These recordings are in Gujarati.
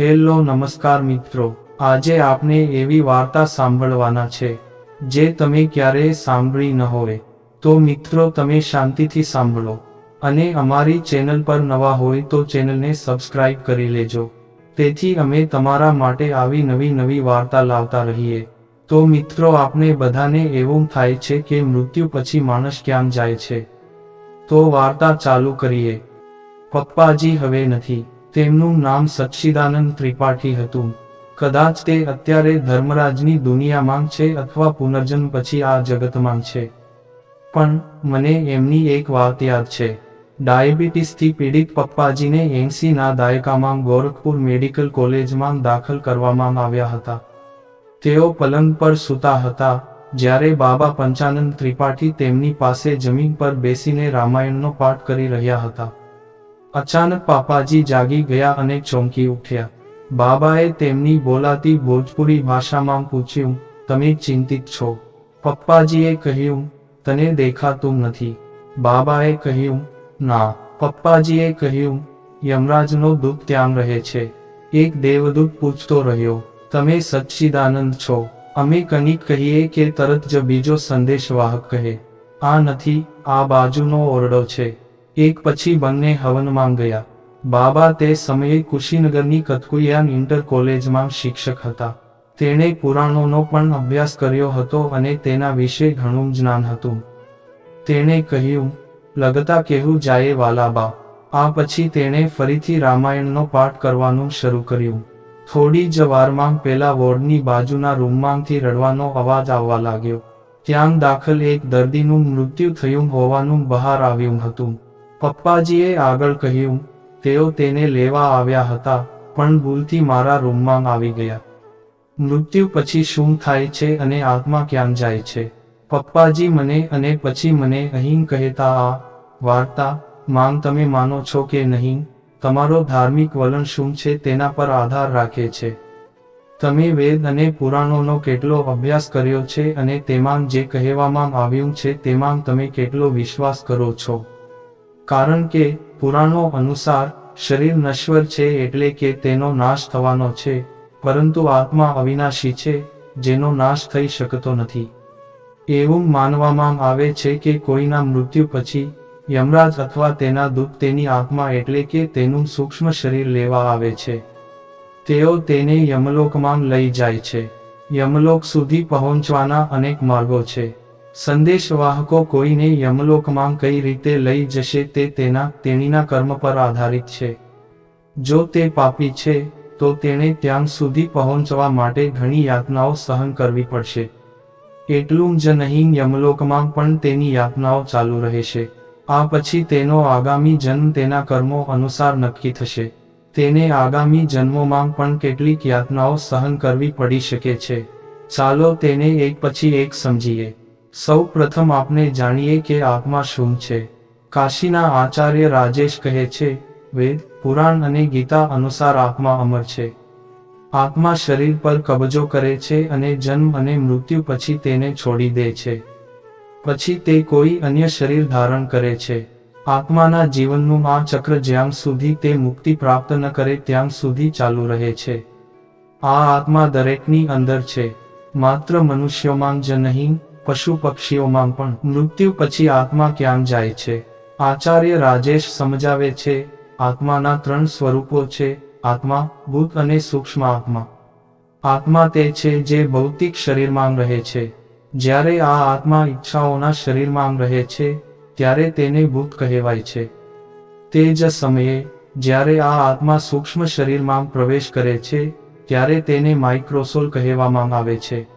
હેલો, નમસ્કાર મિત્રો. આજે આપણે એવી વાર્તા સાંભળવાના છે, જે તમે ક્યારેય સાંભળી ન હોય. તો મિત્રો, તમે શાંતિથી સાંભળો. અને અમારી ચેનલ પર નવા હોય તો ચેનલને સબસ્ક્રાઇબ કરી લેજો. તેથી અમે તમારા માટે આવી નવી નવી વાર્તા લાવતા રહીએ. તો મિત્રો આપણે બધાને એવું થાય છે કે મૃત્યુ પછી માણસ ક્યાં જાય છે? તો વાર્તા ચાલુ કરીએ. પપ્પાજી હવે નથી. તેમનું નામ સચ્ચિદાનંદ ત્રિપાઠી હતું. કદાચ તે અત્યારે ધર્મરાજની દુનિયામાં છે અથવા પુનર્જન્મ પછી આ જગતમાં છે. પણ, મને એમની એક વાત યાદ છે. ડાયાબિટીસથી પીડિત પપ્પાજીને એંસીના દાયકામાં ગોરખપુર મેડિકલ કોલેજમાં દાખલ કરવામાં આવ્યા હતા. તેઓ પલંગ પર સૂતા હતા, જ્યારે બાબા પંચાનંદ ત્રિપાઠી તેમની પાસે જમીન પર બેસીને રામાયણનો પાઠ કરી રહ્યા હતા. અચાનક પાપાજી જાગી ગયા અને ચોંકી ઉઠ્યા. બાબાએ તેમની બોલાતી ભોજપુરી ભાષામાં પૂછ્યું, તમે ચિંતિત છો? પપ્પાજીએ કહ્યું, તને દેખાતું નથી. બાબાએ કહ્યું, ના. પપ્પાજીએ કહ્યું, યમરાજનો દૂત ત્યાં રહે છે. એક દેવદૂત પૂછતો રહ્યો, તમે સચ્ચિદાનંદ છો? અમે કનિક કહીએ કે તરત જ બીજો સંદેશવાહક કહે. આ નથી, આ બાજુનો ઓરડો છે. એક પછી બંને હવનમાં ગયા. બાબા તે સમયે કુશીનગરની કથકુયાન ઇન્ટર કોલેજમાં શિક્ષક હતા. તેણે પુરાણોનો પણ અભ્યાસ કર્યો હતો અને તેના વિશે ઘણું જ્ઞાન હતું. તેણે કહ્યું, લગતા કહેવું જાય વાલાબા આ પછી તેણે ફરીથી રામાયણનો પાઠ કરવાનું શરૂ કર્યું. થોડી જ વારમાં પેલા વોર્ડની બાજુના રૂમમાંથી રડવાનો અવાજ આવવા લાગ્યો. ત્યાં દાખલ એક દર્દીનું મૃત્યુ થયું હોવાનું બહાર આવ્યું હતું. પપ્પાજીએ આગળ કહ્યું, તેઓ તેને લેવા આવ્યા હતા, પણ ભૂલથી મારા રૂમમાં આવી ગયા. મૃત્યુ પછી શું થાય છે અને આત્મા ક્યાં જાય છે? પપ્પાજી મને અને પછી મને અહીં કહેતા આ વાર્તા, માંગ તમે માનો છો કે નહીં, તમારો ધાર્મિક વલણ શું છે તેના પર આધાર રાખે છે. તમે વેદ અને પુરાણોનો કેટલો અભ્યાસ કર્યો છે અને તેમાં જે કહેવામાં આવ્યું છે તેમાં તમે કેટલો વિશ્વાસ કરો છો? કારણ કે, પુરાણો અનુસાર, શરીર નશ્વર છે એટલે કે તેનો નાશ થવાનો છે, પરંતુ આત્મા અવિનાશી છે, જેનો નાશ થઈ શકતો નથી. એવું માનવામાં આવે છે કે કોઈના મૃત્યુ પછી, યમરાજ અથવા તેના દૂત તેની આત્મા એટલે કે તેનું સૂક્ષ્મ શરીર લેવા આવે છે. તેઓ તેને યમલોકમાં લઈ જાય છે. યમલોક સુધી પહોંચવાના અનેક માર્ગો છે. સંદેશવાહકો કોઈને યમલોકમાં કઈ રીતે લઈ જશે તે તેના, તેણીના કર્મ પર આધારિત છે. જો તે પાપી છે, તો તેણે ત્યાં સુધી પહોંચવા માટે ઘણી યાતનાઓ સહન કરવી પડશે. એટલું જ નહીં યમલોકમાં પણ તેની યાતનાઓ ચાલુ રહેશે. આ પછી તેનો આગામી જન્મ તેના કર્મો અનુસાર નક્કી થશે. તેને આગામી જન્મોમાં પણ કેટલીક યાતનાઓ સહન કરવી પડી શકે છે. ચાલો તેને એક પછી એક સમજીએ. સૌ પ્રથમ આપણે જાણીએ કે આત્મા શું છે. કાશીના આચાર્ય રાજેશ કહે છે, વેદ, પુરાણ અને ગીતા અનુસાર આત્મા અમર છે. આત્મા શરીર પર કબજો કરે છે અને જન્મ અને મૃત્યુ પછી તેને છોડી દે છે. પછી તે કોઈ અન્ય શરીર ધારણ કરે છે. આત્માના જીવનનું આ ચક્ર જ્યાં સુધી તે મુક્તિ પ્રાપ્ત ન કરે ત્યાં સુધી ચાલુ રહે છે. આ આત્મા દરેકની અંદર છે. માત્ર મનુષ્યોમાં જ નહીં પશુ પક્ષીઓમાં પણ મૃત્યુ પછી આત્મા ક્યાં જાય છે? આચાર્ય રાજેશ સમજાવે છે, આત્માના ત્રણ સ્વરૂપો છે, આત્મા, ભૂત અને સૂક્ષ્મ આત્મા. આત્મા તે છે જે ભૌતિક શરીરમાં રહે છે. જ્યારે આ આત્મા ઈચ્છાઓના શરીરમાં રહે છે, ત્યારે તેને ભૂત કહેવાય છે. તે જ સમયે, જ્યારે આ આત્મા સૂક્ષ્મ શરીરમાં પ્રવેશ કરે છે, ત્યારે તેને માઇક્રોસોલ કહેવામાં આવે છે.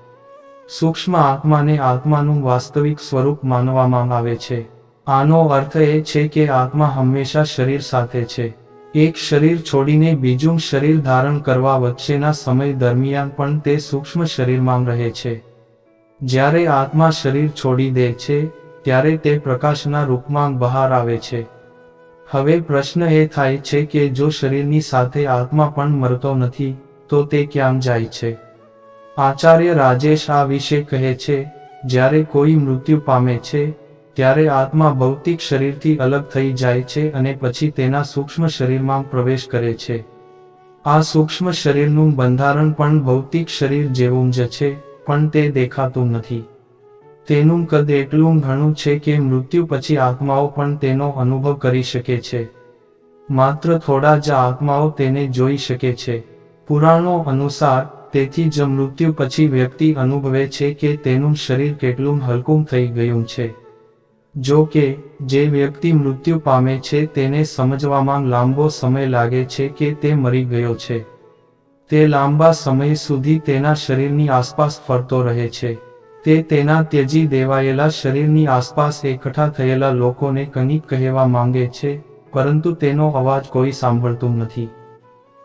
સૂક્ષ્મ આત્માને આત્માનું વાસ્તવિક સ્વરૂપ માનવામાં આવે છે. આનો અર્થ એ છે કે આત્મા હંમેશા શરીર સાથે છે. એક શરીર છોડીને બીજું શરીર ધારણ કરવા વચ્ચેના સમય દરમિયાન પણ તે સૂક્ષ્મ શરીરમાં રહે છે. જ્યારે આત્મા શરીર છોડી દે છે, ત્યારે તે પ્રકાશના રૂપમાં બહાર આવે છે. હવે પ્રશ્ન એ થાય છે કે જો શરીરની સાથે આત્મા પણ મરતો નથી, તો તે ક્યાં જાય છે? આચાર્ય રાજેશ આ વિશે કહે છે, જ્યારે કોઈ મૃત્યુ પામે છે, ત્યારે આત્મા ભૌતિક શરીરથી અલગ થઈ જાય છે અને પછી તેના સૂક્ષ્મ શરીરમાં પ્રવેશ કરે છે. આ સૂક્ષ્મ શરીરનું બંધારણ પણ ભૌતિક શરીર જેવું જ છે, પણ તે દેખાતું નથી. તેનું કદ એટલું ઘણું છે કે મૃત્યુ પછી આત્માઓ પણ તેનો અનુભવ કરી શકે છે. માત્ર થોડા જ આત્માઓ તેને જોઈ શકે છે. પુરાણો અનુસાર તેથી જ મૃત્યુ પછી વ્યક્તિ અનુભવે છે કે તેનું શરીર કેટલું હલકું થઈ ગયું છે. જો કે, જે વ્યક્તિ મૃત્યુ પામે છે તેને સમજવામાં લાંબો સમય લાગે છે કે તે મરી ગયો છે. તે લાંબા સમય સુધી તેના શરીરની આસપાસ ફરતો રહે છે. તે તેના ત્યજી દેવાયેલા શરીરની આસપાસ એકઠા થયેલા લોકોને કંઈક કહેવા માંગે છે, પરંતુ તેનો અવાજ કોઈ સાંભળતું નથી.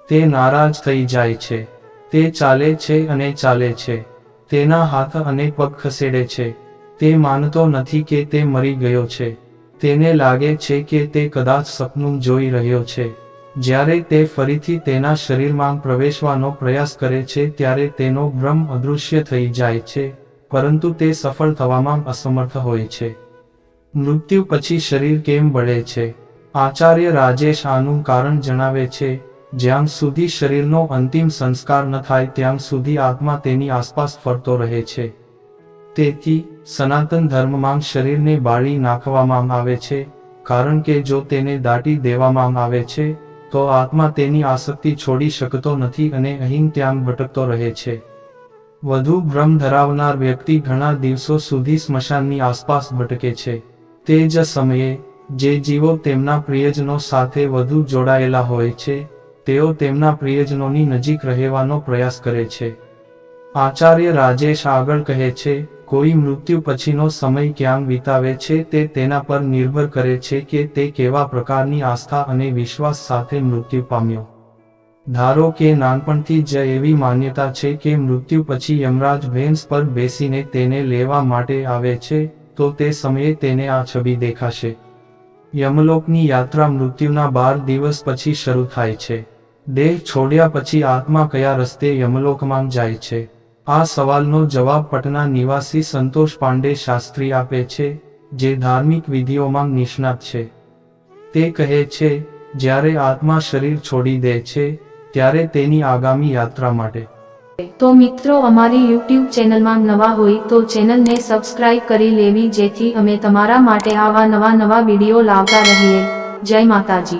તે નારાજ થઈ જાય છે. તે ચાલે છે અને ચાલે છે. તેના હાથ અને પગ ખસેડે છે. તે માનતો નથી કે તે મરી ગયો છે. તેને લાગે છે કે તે કદાચ સપનું જોઈ રહ્યો છે. જ્યારે તે ફરીથી તેના શરીરમાં પ્રવેશવાનો પ્રયાસ કરે છે ત્યારે તેનો ભ્રમ અદૃશ્ય થઈ જાય છે, પરંતુ તે સફળ થવામાં અસમર્થ હોય છે. મૃત્યુ પછી શરીર કેમ બળે છે? આચાર્ય રાજેશ આનું કારણ જણાવે છે. જ્યાં સુધી શરીરનો અંતિમ સંસ્કાર ન થાય ત્યાં સુધી આત્મા તેની આસપાસ ફરતો રહે છે. તેથી, સનાતન ધર્મમાં શરીરને બાળી નાખવામાં આવે છે, કારણ કે જો તેને દાટી દેવામાં આવે છે, તો આત્મા તેની આસક્તિ છોડી શકતો નથી અને અહીં ત્યાં ભટકતો રહે છે. વધુ ભ્રમ ધરાવનાર વ્યક્તિ ઘણા દિવસો સુધી સ્મશાનની આસપાસ ભટકે છે. તે જ સમયે, જે જીવો તેમના પ્રિયજનો સાથે વધુ જોડાયેલા હોય છે તેઓ તેમના પ્રિયજનોની નજીક રહેવાનો પ્રયાસ કરે છે. આચાર્ય રાજેશ આગળ કહે છે, કોઈ મૃત્યુ પછીનો સમય ક્યાં વિતાવે છે તે તેના પર નિર્ભર કરે છે કે તે કેવા પ્રકારની આસ્થા અને વિશ્વાસ સાથે મૃત્યુ પામ્યો. ધારો કે નાનપણથી જ એવી માન્યતા છે કે મૃત્યુ પછી યમરાજ ભેંસ પર બેસીને તેને લેવા માટે આવે છે, તો તે સમયે તેને આ છબી દેખાશે. યમલોકની યાત્રા મૃત્યુના બાર દિવસ પછી શરૂ થાય છે. દેહ છોડ્યા પછી આત્મા કયા રસ્તે યમલોકમાં જાય છે? આ સવાલનો જવાબ પટના નિવાસી સંતોષ પાંડે શાસ્ત્રી આપે છે, જે ધાર્મિક વિધિઓમાં નિષ્ણાત છે. તે કહે છે, જ્યારે આત્મા શરીર છોડી દે છે, ત્યારે તેની આગામી યાત્રા માટે. તો મિત્રો, અમારી યુટ્યુબ ચેનલમાં નવા હોય તો ચેનલને સબસ્ક્રાઇબ કરી લેવી, જેથી અમે તમારા માટે આવા નવા નવા વીડિયો લાવતા રહીએ. જય માતાજી.